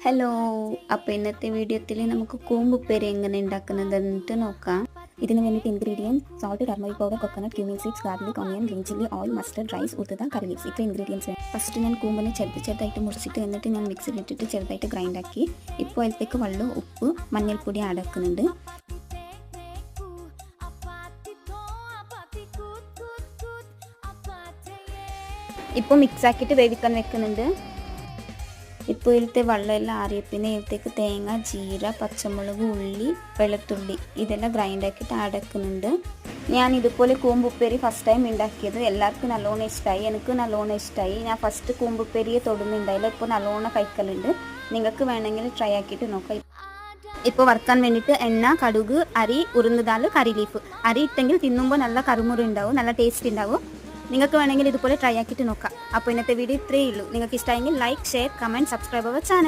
Hello അപ്പോൾ ഇന്നത്തെ വീഡിയോത്തിൽ നമുക്ക് കൂമ്പുപ്പേര് എങ്ങനെ ഉണ്ടാക്കുന്നത് എന്നിട്ട് നോക്കാം. ഇതിന് വേണ്ടിയിട്ട് ingredients salt turmeric powder coconut cumin seeds garlic onion green chilli oil mustard rice ഉത്തത curry ഇത്ര ഇൻഗ്രീഡിയൻസ് ഫസ്റ്റ് ഞാൻ കൂമ്പിനെ ചെറുത് ചെറുതായിട്ട് മുറിച്ചിട്ട് എന്നിട്ട് ഞാൻ മിക്സിയിൽ ഇട്ടിട്ട് ചെറുതായിട്ട് ഗ്രൈൻഡ് ആക്കി. ഇപ്പോൾ അതിലേക്ക് വെള്ളം ഉപ്പ് മഞ്ഞൾപ്പൊടി ആഡ് ആക്കുന്നുണ്ട്. ഇപ്പോൾ മിക്സ് ആക്കിയിട്ട് വേവിക്കാൻ വെക്കുന്നുണ്ട്. ഇപ്പോൾ ഇതിലത്തെ വെള്ളമെല്ലാം ആറിയപ്പിന് ഇതിലത്തേക്ക് തേങ്ങ ജീര പച്ചമുളക് ഉള്ളി വെളുത്തുള്ളി ഇതെല്ലാം ഗ്രൈൻഡ് ആക്കിയിട്ട് ആഡ് ആക്കുന്നുണ്ട്. ഞാൻ ഇതുപോലെ കൂമ്പുപ്പേരി ഫസ്റ്റ് ടൈം ഉണ്ടാക്കിയത് എല്ലാവർക്കും നല്ലോണം ഇഷ്ടമായി എനിക്ക് നല്ലോണം ഇഷ്ടമായി ഞാൻ ഫസ്റ്റ് കൂമ്പുപ്പേരിയെ തൊടുന്നുണ്ടായില്ല. ഇപ്പോൾ നല്ലോണം കഴിക്കലുണ്ട്. നിങ്ങൾക്ക് വേണമെങ്കിൽ ട്രൈ ആക്കിയിട്ട് നോക്കാം. ഇപ്പോൾ വറുക്കാൻ വേണ്ടിയിട്ട് എണ്ണ കടുക് അരി ഉറുന്നതാൽ കറി ലീഫ് അരി ഇട്ടെങ്കിൽ തിന്നുമ്പോൾ നല്ല കറുമുറി ഉണ്ടാവും നല്ല ടേസ്റ്റ് ഉണ്ടാവും. നിങ്ങൾക്ക് വേണമെങ്കിൽ ഇതുപോലെ ട്രൈ ആക്കിയിട്ട് നോക്കാം. അപ്പോൾ ഇന്നത്തെ വീഡിയോ ഇത്രയേ ഉള്ളൂ. നിങ്ങൾക്ക് ഇഷ്ടമായെങ്കിൽ like share comment subscribe our channel